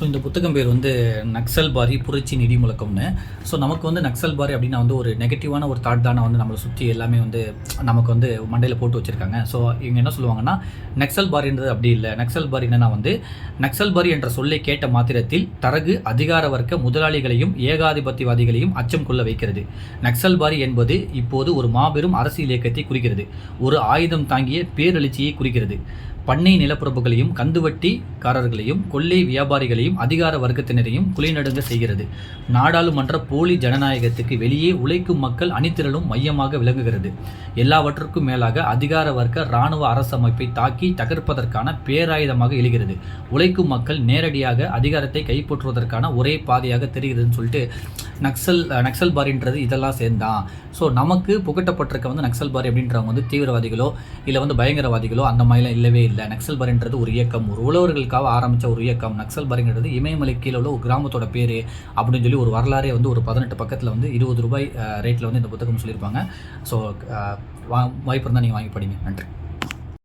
So இந்த புத்தகம் பேர் வந்து நக்சல் பாரி புரட்சி நிதி முழக்கம்னு. ஸோ நமக்கு வந்து நக்சல் பாரி அப்படின்னா வந்து ஒரு நெகட்டிவான ஒரு தாட் தானே வந்து நம்மளை சுற்றி எல்லாமே வந்து நமக்கு வந்து மண்டையில் போட்டு வச்சுருக்காங்க. ஸோ இவங்க என்ன சொல்லுவாங்கன்னா நக்சல் பாரின்றது அப்படி இல்லை. நக்சல் பாரி என்னன்னா வந்து நக்சல் பாரி என்ற சொல்லை கேட்ட மாத்திரத்தில் தரகு அதிகார வர்க்க முதலாளிகளையும் ஏகாதிபத்தியவாதிகளையும் அச்சம் கொள்ள வைக்கிறது. நக்சல் பாரி என்பது இப்போது ஒரு மாபெரும் அரசியல் இயக்கத்தை குறிக்கிறது. ஒரு ஆயுதம் தாங்கிய பேரெழுச்சியை குறிக்கிறது. பண்ணை நிலப்பிரபுகளையும் கந்துவட்டிக்காரர்களையும் கொள்ளை வியாபாரிகளையும் அதிகார வர்க்கத்தினரையும் குலைநடுங்க செய்கிறது. நாடாளுமன்ற போலி ஜனநாயகத்துக்கு வெளியே உழைக்கும் மக்கள் அணிதிரளும் மையமாக விளங்குகிறது. எல்லாவற்றுக்கும் மேலாக அதிகார வர்க்க இராணுவ அரசமைப்பை தாக்கி தகர்ப்பதற்கான பேராயுதமாக எழுகிறது. உழைக்கும் மக்கள் நேரடியாக அதிகாரத்தை கைப்பற்றுவதற்கான ஒரே பாதையாக தெரிகிறதுன்னு சொல்லிட்டு நக்சல் நக்சல் பாரின்றது இதெல்லாம் சேர்ந்தான். ஸோ நமக்கு புகட்டப்பட்டிருக்க வந்து நக்சல் பாரி அப்படின்றவங்க வந்து தீவிரவாதிகளோ இல்லை வந்து பயங்கரவாதிகளோ அந்த மாதிரிலாம் இல்லவே இல்லை. நக்சல் பரின்றது ஒரு இயக்கம். ஒரு உழவர்களுக்காக ஆரம்பித்த ஒரு இயக்கம். நக்சல் பரிங்கிறது இமயமலை கீழே உள்ள ஒரு கிராமத்தோட பேர் அப்படின்னு சொல்லி ஒரு வரலாறே வந்து ஒரு பதினெட்டு பக்கத்தில் வந்து இருபது ரூபாய் ரேட்டில் வந்து இந்த புத்தகம் சொல்லியிருப்பாங்க. ஸோ வாய்ப்பு இருந்தால் நீங்கள் வாங்கி படிங்க. நன்றி.